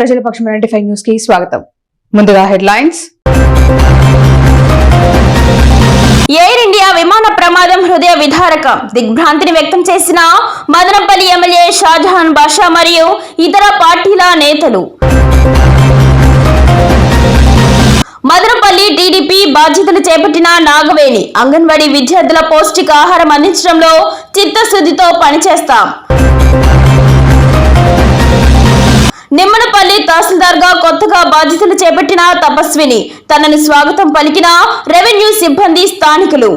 ప్రజల పక్షం ninety five న్యూస్కి స్వాగతం. ముందుగా హెడ్లైన్స్. ఎయిర్ ఇండియా విమాన ప్రమాదం హృదయ విధారకం దిగ్భ్రాంతిని వ్యక్తం చేసిన మదనపల్లి ఎమ్మెల్యే షాజహాన్ బాషా మరియు ఇతర పార్టీల నేతలు. మదనపల్లి టీడీపీ బాధ్యతలు చేపట్టిన నాగవేణి అంగన్వాడీ విద్యార్థుల పౌష్టికాహారం అందించడంలో చిత్తశుద్ధితో పనిచేస్తాం. నిమ్మనపల్లి తహసీల్దార్గా కొత్తగా బాధ్యతలు చేపట్టిన తపస్విని. తనను స్వాగతం పలికిన రెవెన్యూ సిబ్బంది స్థానికులు.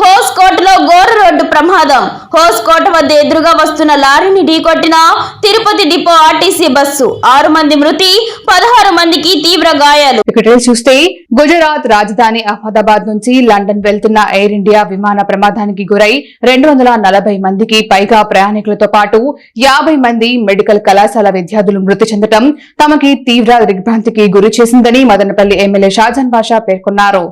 హోస్కోటలో ఘోర రోడ్డు ప్రమాదం. హోస్కోట వద్ద ఎదురుగా వస్తున్న లారీని ఢీకొట్టిన తిరుపతి డిపో ఆర్టీసీ బస్సు. ఆరు మంది మృతి పదహారు మందికి తీవ్ర గాయాలు. ఇక్కడ చూస్తే గుజరాత్ రాజధాని అహ్మదాబాద్ నుంచి లండన్ వెళ్తున్న ఎయిర్ ఇండియా విమాన ప్రమాదానికి గురై రెండు వందల నలభై మందికి పైగా ప్రయాణికులతో పాటు యాభై మంది మెడికల్ కళాశాల విద్యార్థులు మృతి చెందడం తమకి తీవ్ర దిగ్భ్రాంతికి గురి చేసిందని మదనపల్లి ఎమ్మెల్యే షాజాన్ బాషా పేర్కొన్నారు.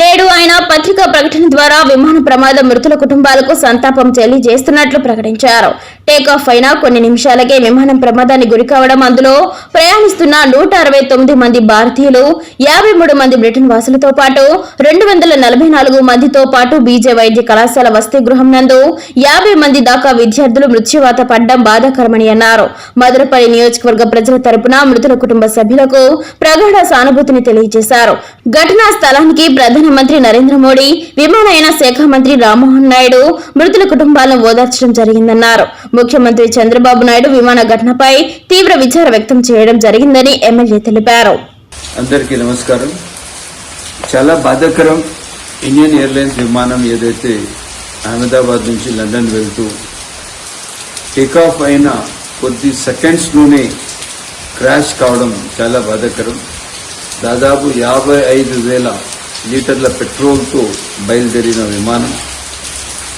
నేడు ఆయన పత్రికా ప్రకటన ద్వారా విమాన ప్రమాదం మృతుల కుటుంబాలకు సంతాపం తెలియజేస్తున్నట్లు ప్రకటించారు. టేకాఫ్ అయిన కొన్ని నిమిషాలకే విమానం ప్రమాదానికి గురికావడం అందులో ప్రయాణిస్తున్న నూట అరవై తొమ్మిది మంది భారతీయులు యాభై మూడు మంది బ్రిటన్ వాసులతో పాటు రెండు వందల నలభై నాలుగు మందితో పాటు బీజే వైద్య కళాశాల వసతి గృహం నందు యాభై మంది దాకా విద్యార్థులు మృత్యువాత పడ్డం బాధాకరమని అన్నారు. మధురపల్లి నియోజకవర్గ ప్రజల తరపున మృతుల కుటుంబ సభ్యులకు ప్రగాఢ సానుభూతిని తెలియజేశారు. ఘటనా స్థలానికి ప్రధాన ప్రధానమంత్రి నరేంద్ర మోడీ విమానయాన శాఖ మంత్రి రామ్మోహన్ నాయుడు మృతుల కుటుంబాలను ఓదార్చడం జరిగిందన్నారు. ముఖ్యమంత్రి చంద్రబాబు నాయుడు విమాన ఘటనపై తీవ్ర విచారం వ్యక్తం చేయడం జరిగిందని ఎమ్మెల్యే తెలిపారు. అందరికీ నమస్కారం. చాలా బాధాకరం ఇండియన్ ఎయిర్లైన్స్ విమానం ఏదైతే అహ్మదాబాద్ నుంచి లండన్ వెళ్తూ టేకాఫ్ అయిన కొద్ది సెకండ్స్లోనే క్రాష్ కావడం చాలా బాధాకరం. దాదాపు యాభై ఐదు వేల లీటర్ల పెట్రోల్తో బయలుదేరిన విమానం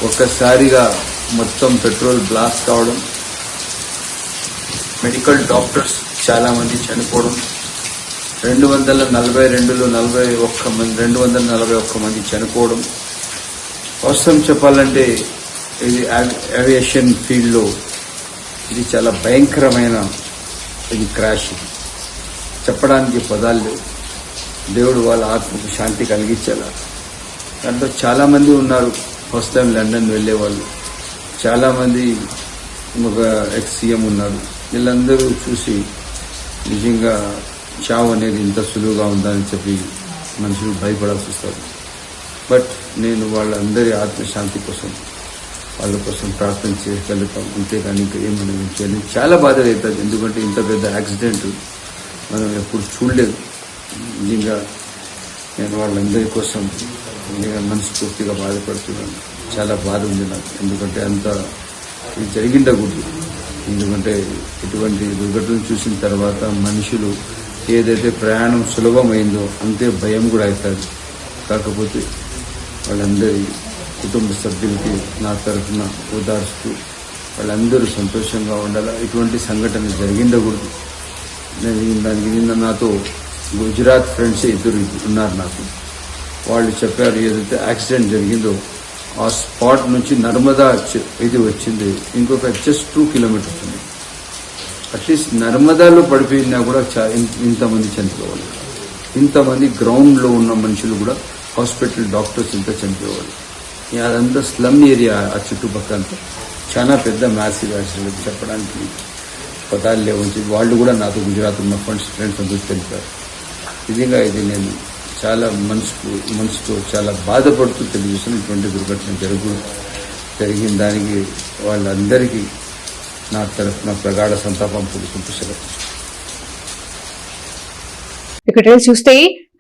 ఒక్కసారిగా మొత్తం పెట్రోల్ బ్లాస్ట్ కావడం మెడికల్ డాక్టర్స్ చాలామంది చనిపోవడం రెండు వందల నలభై రెండులో నలభై ఒక్క మంది రెండు వందల నలభై ఒక్క మంది చనిపోవడం. అవసరం చెప్పాలంటే ఇది ఏవియేషన్ ఫీల్డ్లో ఇది చాలా భయంకరమైన ఇది క్రాష్ చెప్పడానికి పదాలు లేవు. దేవుడు వాళ్ళ ఆత్మకు శాంతి కలిగించేలా. దాంట్లో చాలామంది ఉన్నారు. ఫస్ట్ టైం లండన్ వెళ్ళేవాళ్ళు. చాలామంది ఒక ఎక్స్ సీఎం ఉన్నారు. వీళ్ళందరూ చూసి నిజంగా చావు అనేది ఇంత సులువుగా ఉందని చెప్పి మనుషులు భయపడాల్సి వస్తారు బట్ నేను వాళ్ళందరి ఆత్మశాంతి కోసం వాళ్ళ కోసం ప్రార్థన చేయగలుగుతాం. అంతేగాని ఇంకా ఏమని చేయాలి చాలా బాధ అవుతుంది. ఎందుకంటే ఇంత పెద్ద యాక్సిడెంట్ మనం ఎప్పుడు చూడలేదు. నిజంగా నేను వాళ్ళందరి కోసం నిజంగా మనస్ఫూర్తిగా బాధపడుతున్నాను. చాలా బాధ ఉంది నాకు. ఎందుకంటే అంత ఇది జరిగిండకూడదు. ఎందుకంటే ఇటువంటి దుర్ఘటనలు చూసిన తర్వాత మనుషులు ఏదైతే ప్రయాణం సులభమైందో అంతే భయం కూడా అవుతుంది కాకపోతే వాళ్ళందరి కుటుంబ సభ్యులకి నా తరఫున ఓదార్స్తూ వాళ్ళందరూ సంతోషంగా ఉండాలి? ఇటువంటి సంఘటన జరిగిండకూడదు. నేను దానికి నిన్న నాతో గుజరాత్ ఫ్రెండ్స్ ఇద్దరు ఉన్నారు నాకు. వాళ్ళు చెప్పారు ఏదైతే యాక్సిడెంట్ జరిగిందో ఆ స్పాట్ నుంచి నర్మదా ఇది వచ్చింది. ఇంకొక జస్ట్ టూ కిలోమీటర్స్ ఉంది. అట్లీస్ట్ నర్మదాలో పడిపోయినా కూడా చా- ఇంతమంది చనిపోవాలి. ఇంతమంది గ్రౌండ్లో ఉన్న మనుషులు కూడా హాస్పిటల్ డాక్టర్స్ ఇంత చనిపోవాలి. అదంతా స్లమ్ ఏరియా ఆ చుట్టుపక్కల. చాలా పెద్ద మ్యాసివ్ యాక్సిడెంట్ చెప్పడానికి పదాలు లేవు. వాళ్ళు కూడా నాతో గుజరాత్ ఉన్న ఫ్రెండ్స్ ఫ్రెండ్స్ అందరూ తెలిపారు నిజంగా ఇది నేను చాలా మనసుకు మనసుతో చాలా బాధపడుతూ తెలియజేసినటువంటి దుర్ఘటన జరుగు జరిగిన దానికి వాళ్ళందరికీ నా తరఫున ప్రగాఢ సంతాపం పుడుకుంటూ సెలవు. ఇక్కడ చూస్తే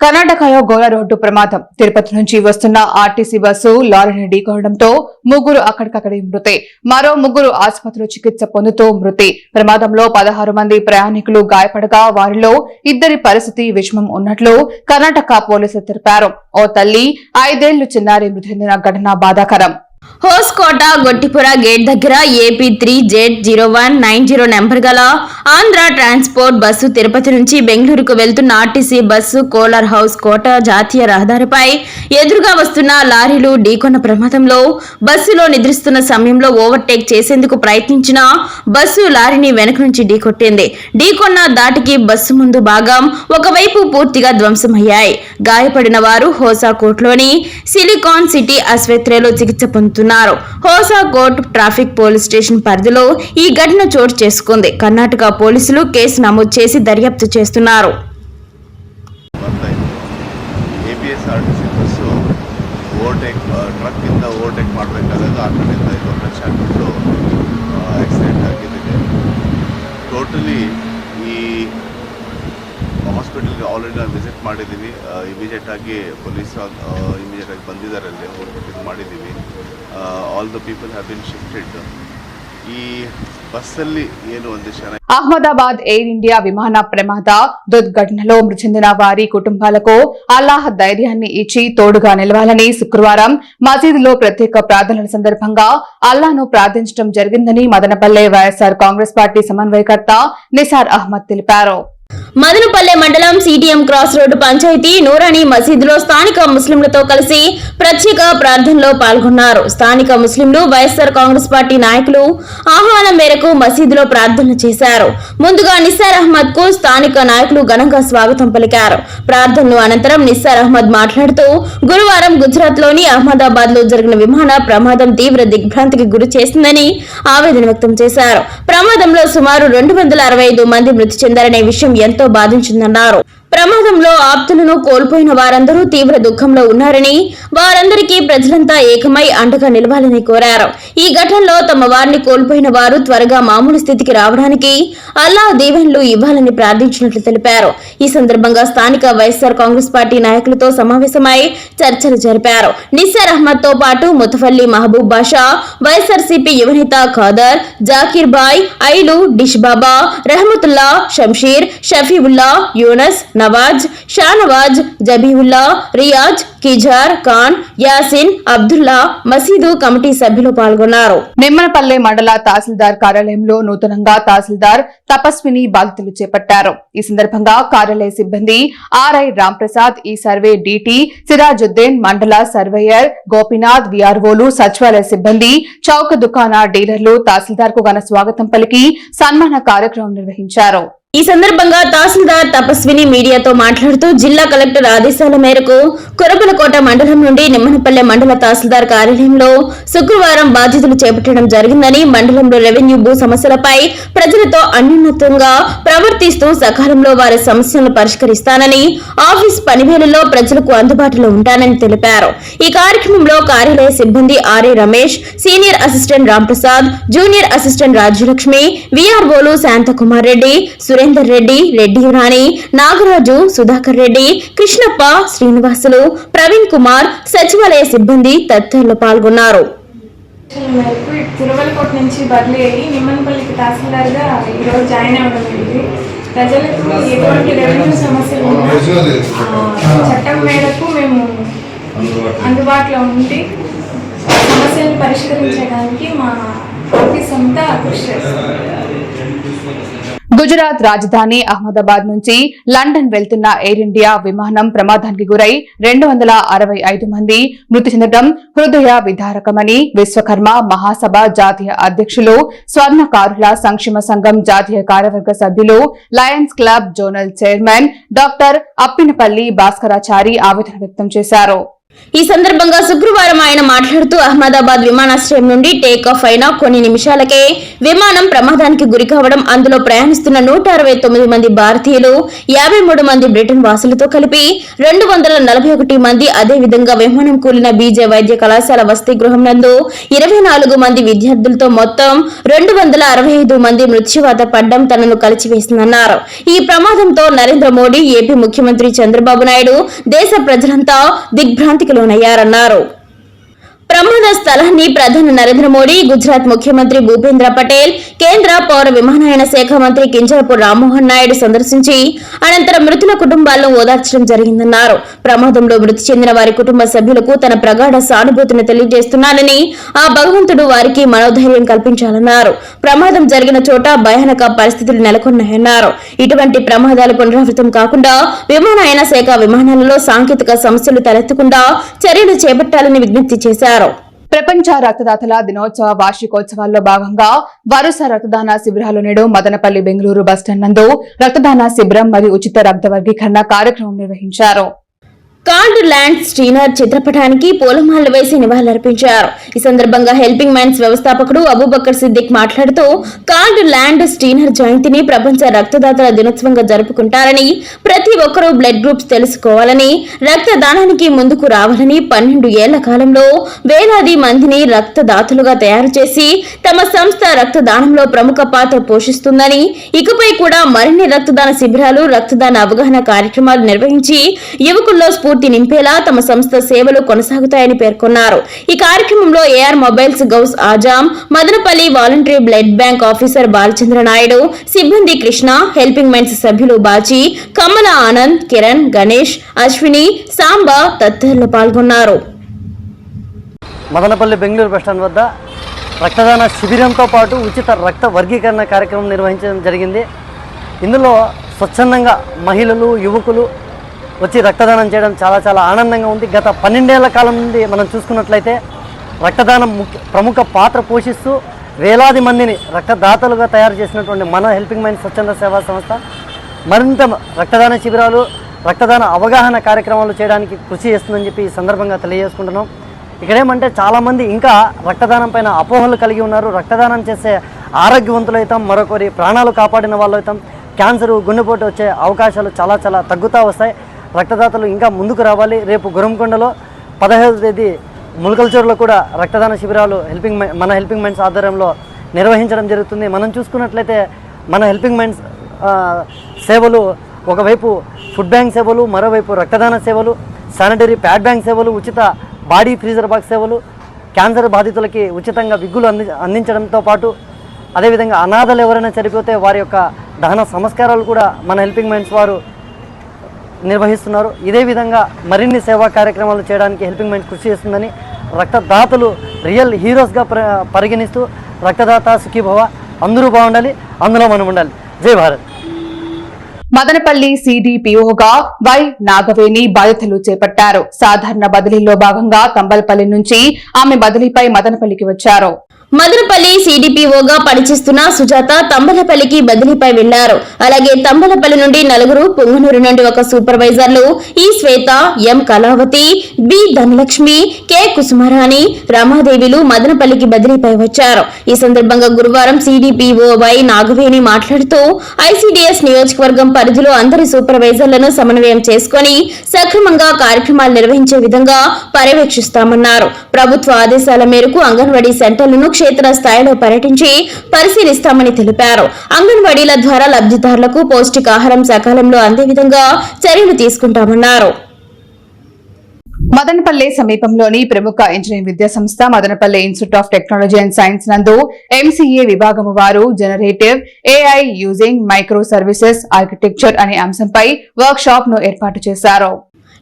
కర్ణాటకలో ఘోర రోడ్డు ప్రమాదం. తిరుపతి నుంచి వస్తున్న ఆర్టీసీ బస్సు లారీని ఢీకొనడంతో ముగ్గురు అక్కడికక్కడే మృతి. మరో ముగ్గురు ఆసుపత్రిలో చికిత్స పొందుతూ మృతి. ప్రమాదంలో పదహారు మంది ప్రయాణికులు గాయపడగా వారిలో ఇద్దరి పరిస్థితి విషమం ఉన్నట్లు కర్ణాటక పోలీసులు తెలిపారు. ఓ తల్లి ఐదేళ్ళు చిన్నారి మృతి చెందిన ఘటన బాధాకరం. హోస్కోట గొట్టిపుర గేట్ దగ్గర AP three Z zero one nine zero number గల ఆంధ్ర ట్రాన్స్పోర్ట్ బస్సు తిరుపతి నుంచి బెంగళూరుకు వెళ్తున్న RTC bus Kolar Hoskote జాతీయ రహదారిపై ఎదురుగా వస్తున్న లారీలు ఢీకొన్న ప్రమాదంలో బస్సులో నిద్రిస్తున్న సమయంలో ఓవర్టేక్ చేసేందుకు ప్రయత్నించిన బస్సు లారీని వెనక నుంచి ఢీకొట్టింది. ఢీకొన్న దాటికి బస్సు ముందు భాగం ఒకవైపు పూర్తిగా ధ్వంసమయ్యాయి. గాయపడిన వారు హోసాకోట్లోని సిలికాన్ సిటీ ఆసుపత్రిలో చికిత్స పొందుతున్నారు. హోసాకోట్ ట్రాఫిక్ పోలీస్ స్టేషన్ పరిధిలో ఈ ఘటన చోటు చేసుకుంది కర్ణాటక పోలీసులు కేసు నమోదు చేసి దర్యాప్తు చేస్తున్నారు ಬರ್ತಾ ಇತ್ತು A P S R T C bus overtake truck ಇಂದ ಓವರ್ಟೇಕ್ ಮಾಡಬೇಕಾದಾಗ ಆ ಕಡೆಯಿಂದ ಇದು ಟಚ್ ಆಗಿಬಿಟ್ಟು ಆಕ್ಸಿಡೆಂಟ್ ಆಗಿದ್ದಿದೆ ಟೋಟಲಿ ಈ ಹಾಸ್ಪಿಟಲ್ಗೆ ಆಲ್ರೆಡಿ ನಾನು ವಿಸಿಟ್ ಮಾಡಿದ್ದೀನಿ ಇಮಿಡಿಯೇಟ್ ಆಗಿ ಪೊಲೀಸ್ ಇಮಿಡಿಯೇಟ್ ಆಗಿ ಬಂದಿದ್ದಾರೆ ಅಲ್ಲಿ ಹೋಗ್ಬಿಟ್ಟು ಇದು ಮಾಡಿದ್ದೀವಿ all the people have been shifted ಈ ಬಸ್ಸಲ್ಲಿ ಏನು ಒಂದಿಷ್ಟು ಜನ అహ్మదాబాద్ ఎయిర్ ఇండియా విమాన ప్రమాద దుర్ఘటనలో మృతి చెందిన వారి కుటుంబాలకు అల్లాహ్ ధైర్యాన్ని ఇచ్చి తోడుగా నిలవాలని శుక్రవారం మసీదులో ప్రత్యేక ప్రార్థనల సందర్భంగా అల్లాను ప్రార్థించడం జరిగిందని మదనపల్లె వైఎస్ఆర్ కాంగ్రెస్ పార్టీ సమన్వయకర్త నిసార్ అహ్మద్ తెలిపారు మదనపల్లె మండలం CTM cross road panchayat Noorani మసీదులో స్థానిక ముస్లింలతో కలిసి ప్రత్యేక ప్రార్థనలో పాల్గొన్నారు. స్థానిక ముస్లింలు వైఎస్ఆర్ కాంగ్రెస్ పార్టీ నాయకులు ఆహ్వానం మేరకు మసీదులో ప్రార్థనలు చేశారు. ముందుగా నిస్సార్ అహ్మద్కు స్థానిక నాయకులు ఘనంగా స్వాగతం పలికారు. ప్రార్థనలు అనంతరం నిస్సార్ అహ్మద్ మాట్లాడుతూ గురువారం గుజరాత్లోని అహ్మదాబాద్లో జరిగిన విమాన ప్రమాదం తీవ్ర దిగ్భ్రాంతికి గురి చేసిందని ఆవేదన వ్యక్తం చేశారు. ప్రమాదంలో సుమారు రెండు వందల అరవై ఐదు మంది మృతి చెందారనే విషయం ఎంతో బాధించిందన్నారు. ప్రమాదంలో ఆప్తులను కోల్పోయిన వారందరూ తీవ్ర దుఃఖంలో ఉన్నారని వారందరికీ ప్రజలంతా ఏకమై అండగా నిలవాలని కోరారు. ఈ ఘటనలో తమ వారిని కోల్పోయిన వారు త్వరగా మామూలు స్థితికి రావడానికి అల్లా దీవెన్లు ఇవ్వాలని ప్రార్థించినట్లు తెలిపారు. ఈ సందర్భంగా స్థానిక వైఎస్ఆర్ కాంగ్రెస్ పార్టీ నాయకులతో సమావేశమై చర్చలు జరిపారు. నిస్సార్ అహ్మద్తో పాటు ముతఫల్లి మహబూబ్ బాషా వైఎస్ఆర్సీపీ యువనేత ఖాదర్ జాకీర్ బాయ్ ఐలు డిష్ బాబా రెహమతుల్లా షంషీర్ షఫీవుల్లా యూనస్ నవాజ్ షానవాజ్ జబీవుల్లా రియాజ్ కిజార్ ఖాన్ యాసిన్ అబ్దుల్లా మసీదు కమిటీ సభ్యులు పాల్గొన్నారు. నిమ్మనపల్లె మండల తహసీల్దార్ కార్యాలయంలో నూతనంగా తహసీల్దార్ తపస్విని బాధ్యతలు చేపట్టారు. ఈ సందర్భంగా కార్యాలయ సిబ్బంది ఆర్ఐ రాంప్రసాద్ ఈ సర్వే డిటి సిరాజుద్దీన్ మండల సర్వేయర్ గోపినాథ్ విఆర్ఓలు సచివాలయ సిబ్బంది చౌక దుకాణ డీలర్లు తహసీల్దార్కు ఘన స్వాగతం పలికి సన్మాన కార్యక్రమం నిర్వహించారు. ఈ సందర్భంగా తహసీల్దార్ తపస్విని మీడియాతో మాట్లాడుతూ జిల్లా కలెక్టర్ ఆదేశాల మేరకు కురబలకోట మండలం నుండి నిమ్మనపల్లె మండల తహసీల్దార్ కార్యాలయంలో శుక్రవారం బాధ్యతలు చేపట్టడం జరిగిందని మండలంలో రెవెన్యూ భూ సమస్యలపై ప్రజలతో అన్యున్నతంగా ప్రవర్తిస్తూ సకాలంలో వారి సమస్యలను పరిష్కరిస్తానని ఆఫీస్ పనివేళల్లో ప్రజలకు అందుబాటులో ఉంటానని తెలిపారు. ఈ కార్యక్రమంలో కార్యాలయ సిబ్బంది RA Ramesh senior assistant Ramprasad junior assistant Rajyalakshmi విఆర్ఓలు Shanthakumar Reddy Surender Reddy Reddy Rani Nagaraju Sudhakar Reddy Krishnappa Srinivasulu Praveen Kumar సచివాలయ సిబ్బంది తదితరులు పాల్గొన్నారు. తిరువలకోట నుంచి బదిలీ అయ్యి నిమ్మనపల్లికి తహసీల్దార్గా ఈరోజు జాయిన్ అవ్వడం జరిగింది. ప్రజలకు ఎటువంటి రెవెన్యూ సమస్యలు చట్టం మేరకు మేము అందుబాటులో. ఉండి సమస్యలను పరిష్కరించడానికి మా ఆఫీస్ అంతా కృషి చేస్తాం. గుజరాత్ రాజధాని అహ్మదాబాద్ నుంచి లండన్ వెళ్తున్న ఎయిర్ ఇండియా విమానం ప్రమాదానికి గురై రెండు వందల అరవై ఐదు మంది మృతి చెందడం హృదయ విధారకమని విశ్వకర్మ మహాసభ జాతీయ అధ్యక్షులు స్వర్ణకారుల సంక్షేమ సంఘం జాతీయ కార్యవర్గ సభ్యులు Lions club zonal chairman doctor Appinapalli Bhaskarachari ఆవేదన వ్యక్తం చేశారు. ఈ సందర్భంగా శుక్రవారం ఆయన మాట్లాడుతూ అహ్మదాబాద్ విమానాశ్రయం నుండి టేక్ ఆఫ్ అయిన కొన్ని నిమిషాలకే విమానం ప్రమాదానికి గురి కావడం అందులో ప్రయాణిస్తున్న నూట అరవై తొమ్మిది మంది భారతీయులు యాభై మూడు మంది బ్రిటన్ వాసులతో కలిపి రెండు వందల నలభై ఒకటి మంది అదే విధంగా విమానం కూలిన బీజే వైద్య కళాశాల వసతి గృహం నందు ఇరవై నాలుగు మంది విద్యార్థులతో మొత్తం రెండు వందల అరవై ఐదు మంది మృత్యువాత పడ్డం తనను కలిచివేసిందన్నారు. ఈ ప్రమాదంతో నరేంద్ర మోడీ ఏపీ ముఖ్యమంత్రి చంద్రబాబు నాయుడు దేశ ప్రజలంతా దిగ్భ్రాంతికి లోనయ్యారన్నారు ప్రమాద స్థలాన్ని ప్రధాని నరేంద్ర మోడీ గుజరాత్ ముఖ్యమంత్రి భూపేంద్ర పటేల్ కేంద్ర పౌర విమానయాన శాఖ మంత్రి కింజరపు రామ్మోహన్ నాయుడు సందర్శించి అనంతరం మృతుల కుటుంబాలను ఓదార్చడం జరిగిందన్నారు. ప్రమాదంలో మృతి చెందిన వారి కుటుంబ సభ్యులకు తన ప్రగాఢ సానుభూతిని తెలియజేస్తున్నానని ఆ భగవంతుడు వారికి మనోధైర్యం కల్పించాలన్నారు. ప్రమాదం జరిగిన చోట భయానక పరిస్థితులు నెలకొన్నాయన్నారు. ఇటువంటి ప్రమాదాలు పునరావృతం కాకుండా విమానయాన శాఖ విమానాలలో సాంకేతిక సమస్యలు తలెత్తకుండా చర్యలు చేపట్టాలని విజ్ఞప్తి చేశారు. ప్రపంచ రక్తదాతల దినోత్సవ వార్షికోత్సవాల్లో భాగంగా వరుస రక్తదాన శిబిరాలు నేడు మదనపల్లి బెంగళూరు బస్టాండ్ నందు రక్తదాన శిబిరం మరియు ఉచిత రక్త వర్గీకరణ కార్యక్రమం నిర్వహించారు. కార్డ్ ల్యాండ్ స్టీనర్ చిత్రపటానికి పూలమాలలు వేసి నివాళులర్పించారు. ఈ సందర్భంగా హెల్పింగ్ మైండ్స్ వ్యవస్థాపకుడు అబూబక్కర్ సిద్దిక్ మాట్లాడుతూ కార్డ్ ల్యాండ్ స్టీనర్ జయంతిని ప్రపంచ రక్తదాతల దినోత్సవంగా జరుపుకుంటారని ప్రతి ఒక్కరూ బ్లడ్ గ్రూప్స్ తెలుసుకోవాలని రక్తదానానికి ముందుకు రావాలని పన్నెండు ఏళ్ళ కాలంలో వేలాది మందిని రక్తదాతలుగా తయారు చేసి తమ సంస్థ రక్తదానంలో ప్రముఖ పాత్ర పోషిస్తుందని ఇకపై కూడా మరిన్ని రక్తదాన శిబిరాలు రక్తదాన అవగాహన కార్యక్రమాలు నిర్వహించి యువకుల్లో స్ఫూర్తి నింపేలా తమ సంస్థ సేవలు కొనసాగుతాయని పేర్కొన్నారు. ఈ కార్యక్రమంలో AR mobiles Gouse Azam Madanapalli voluntary blood bank officer Balachandra Naidu సిబ్బంది కృష్ణ హెల్పింగ్ మెన్స్ సభ్యులు బాచి కమల ఆనంద్ కిరణ్ గణేష్ అశ్విని సాంబా తదితరులు పాల్గొన్నారు. మదనపల్లి బెంగళూరు బస్టాండ్ వద్ద రక్తదాన శిబిరంతో పాటు ఉచిత రక్త వర్గీకరణ కార్యక్రమం నిర్వహించడం జరిగింది. ఇందులో స్వచ్ఛందంగా మహిళలు యువకులు వచ్చి రక్తదానం చేయడం చాలా చాలా ఆనందంగా ఉంది. గత పన్నెండేళ్ళ కాలం నుండి మనం చూసుకున్నట్లయితే రక్తదానం ముఖ్య ప్రముఖ పాత్ర పోషిస్తూ వేలాది మందిని రక్తదాతలుగా తయారు చేసినటువంటి మన హెల్పింగ్ మైండ్ స్వచ్ఛంద సేవా సంస్థ మరింత రక్తదాన శిబిరాలు రక్తదాన అవగాహన కార్యక్రమాలు చేయడానికి కృషి చేస్తుందని చెప్పి ఈ సందర్భంగా తెలియజేసుకుంటున్నాం. ఇక్కడేమంటే చాలామంది ఇంకా రక్తదానం పైన అపోహలు కలిగి ఉన్నారు. రక్తదానం చేసే ఆరోగ్యవంతులైతాం మరొకరి ప్రాణాలు కాపాడిన వాళ్ళు అవుతాం క్యాన్సర్ గుండెపోటు వచ్చే అవకాశాలు చాలా చాలా తగ్గుతూ వస్తాయి. రక్తదాతలు ఇంకా ముందుకు రావాలి. రేపు గురంకొండలో పదహైదు తేదీ ములకల్చూరులో కూడా రక్తదాన శిబిరాలు హెల్పింగ్ మన హెల్పింగ్ మైండ్స్ ఆధ్వర్యంలో నిర్వహించడం జరుగుతుంది. మనం చూసుకున్నట్లయితే మన హెల్పింగ్ మైండ్స్ సేవలు ఒకవైపు ఫుడ్ బ్యాంక్ సేవలు మరోవైపు రక్తదాన సేవలు శానిటరీ ప్యాడ్ బ్యాంక్ సేవలు ఉచిత బాడీ ఫ్రీజర్ బాక్స్ సేవలు క్యాన్సర్ బాధితులకి ఉచితంగా విగ్గులు అంది అందించడంతో పాటు అదేవిధంగా అనాథలు ఎవరైనా చనిపోతే వారి యొక్క దహన సంస్కారాలు కూడా మన హెల్పింగ్ మైండ్స్ వారు నిర్వహిస్తున్నారు. ఇదే విధంగా మరిన్ని సేవా కార్యక్రమాలు చేయడానికి హెల్పింగ్ మైండ్ కృషి చేస్తుందని రక్తదాతలు రియల్ హీరోస్గా పరిగణిస్తూ రక్తదాత సుఖీభవ. అందరూ బాగుండాలి అందులో మనం ఉండాలి. జై భారత్. మదనపల్లి సిడిపిఓగా వై నాగవేణి బాధ్యతలు చేపట్టారు. సాధారణ బదిలీలో భాగంగా తంబలపల్లి నుంచి ఆమె బదిలీపై మదనపల్లికి వచ్చారు. మదనపల్లి సిడిపిఓగా పనిచేస్తున్న సుజాత తంబలపల్లికి బదిలీపై వెళ్ళారు. అలాగే తంబలపల్లి నుండి నలుగురు పొంగనూరు నుండి ఒక సూపర్వైజర్లు ఈ Shweta M Kalavathi B Dhanalakshmi K Kusumarani రమాదేవిలు మదనపల్లికి బదిలీపై వచ్చారు. ఈ సందర్భంగా గురువారం సిడిపిఓ వై నాగవేణి మాట్లాడుతూ ఐసీడీఎస్ నియోజకవర్గం పరిధిలో అందరి సూపర్వైజర్లను సమన్వయం చేసుకుని సక్రమంగా కార్యక్రమాలు నిర్వహించే విధంగా పర్యవేక్షిస్తామన్నారు. ప్రభుత్వ ఆదేశాల మేరకు అంగన్వాడీ సెంటర్లను క్షేత్ర స్థాయిలో పర్యటించి పరిశీలిస్తామని తెలిపారు. అంగన్వాడీల ద్వారా లబ్ధిదారులకు పౌష్టికాహారం సకాలంలో అందే విధంగా చర్యలు తీసుకుంటామన్నారు. మదనపల్లె సమీపంలోని ప్రముఖ ఇంజనీరింగ్ విద్యా సంస్థ Madanapalli institute of technology and science నందు ఎంసీఏ విభాగము వారు generative AI using microservices architecture అనే అంశంపై వర్క్ షాప్ను ఏర్పాటు చేశారు.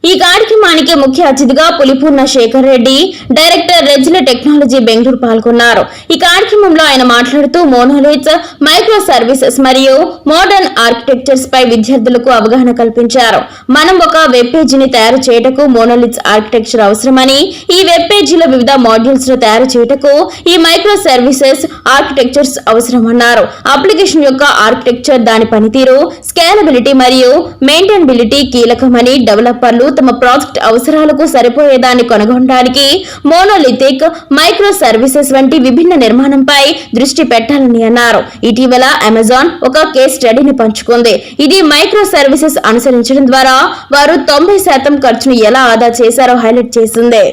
ఈ కార్యక్రమానికి ముఖ్య అతిథిగా పులిపూర్ణ శేఖర్ రెడ్డి డైరెక్టర్ రెజ్ల టెక్నాలజీ బెంగళూరు పాల్గొన్నారు. ఈ కార్యక్రమంలో ఆయన మాట్లాడుతూ మోనోలిత్స్ మైక్రో సర్వీసెస్ మరియు మోడర్న్ ఆర్కిటెక్చర్స్ పై విద్యార్థులకు అవగాహన కల్పించారు. మనం ఒక వెబ్ పేజీని తయారు చేయటకు మోనోలిత్స్ ఆర్కిటెక్చర్ అవసరమని ఈ వెబ్ పేజీలో వివిధ మాడ్యూల్స్ను తయారు చేయటకు ఈ మైక్రో సర్వీసెస్ ఆర్కిటెక్చర్స్ అవసరమన్నారు. అప్లికేషన్ యొక్క ఆర్కిటెక్చర్ దాని పనితీరు స్కేలబిలిటీ మరియు మెయింటైనబిలిటీ కీలకమని డెవలపర్లు తమ ప్రాజెక్ట్ అవసరాలకు సరిపోయేదాన్ని కనుగొనడానికి మోనోలిథిక్ మైక్రో సర్వీసెస్ వంటి విభిన్న నిర్మాణంపై దృష్టి పెట్టాలని అన్నారు. ఇటీవల అమెజాన్ ఒక కేస్ స్టడీని పంచుకుంది. ఇది మైక్రో సర్వీసెస్ అనుసరించడం ద్వారా వారు తొంభై శాతం ఖర్చును ఎలా ఆదా చేశారో హైలైట్ చేసింది.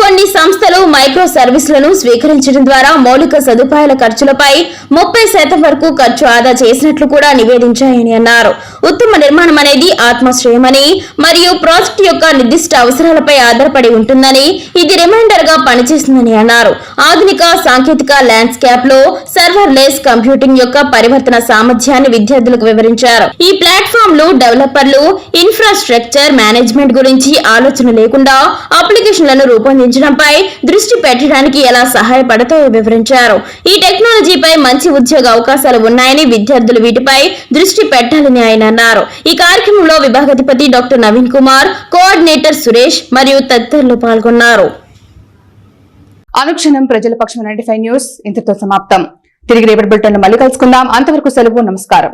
కొన్ని సంస్థలు మైక్రో సర్వీసులను స్వీకరించడం ద్వారా మౌలిక సదుపాయాల ఖర్చులపై ముప్పై శాతం వరకు ఖర్చు ఆదా చేసినట్లు కూడా నివేదించాయని అన్నారు. ఉత్తమ నిర్మాణం అనేది ఆత్మశ్రయమని మరియు ప్రాజెక్టు యొక్క నిర్దిష్ట అవసరాలపై ఆధారపడి ఉంటుందని ఇది రిమైండర్గా పనిచేస్తుందని అన్నారు. ఆధునిక సాంకేతిక ల్యాండ్స్కేప్లో సర్వర్ లెస్ కంప్యూటింగ్ యొక్క పరివర్తన సామర్థ్యాన్ని విద్యార్థులకు వివరించారు. ఈ ప్లాట్ఫామ్లు డెవలపర్లు ఇన్ఫ్రాస్ట్రక్చర్ మేనేజ్మెంట్ గురించి ఆలోచన లేకుండా అప్లికేషన్లను రూపొందించారు రూపొందించడంపై దృష్టి పెట్టడానికి ఎలా సహాయపడతాయో వివరించారు. ఈ టెక్నాలజీపై మంచి ఉద్యోగ అవకాశాలు ఉన్నాయని విద్యార్థులు వీటిపై దృష్టి పెట్టాలని ఆయన అన్నారు. ఈ కార్యక్రమంలో విభాగాధిపతి డాక్టర్ నవీన్ కుమార్ కోఆర్డినేటర్ సురేష్ మరియు తదితరులు పాల్గొన్నారు. అనుక్షణం ప్రజల పక్షం నైన్టీ ఫైవ్ న్యూస్ ఇంతతో సమాప్తం. తిరిగి రేపటి బులెటిన్ మళ్ళీ కలుసుకుందాం. అంతవరకు సెలవు నమస్కారం.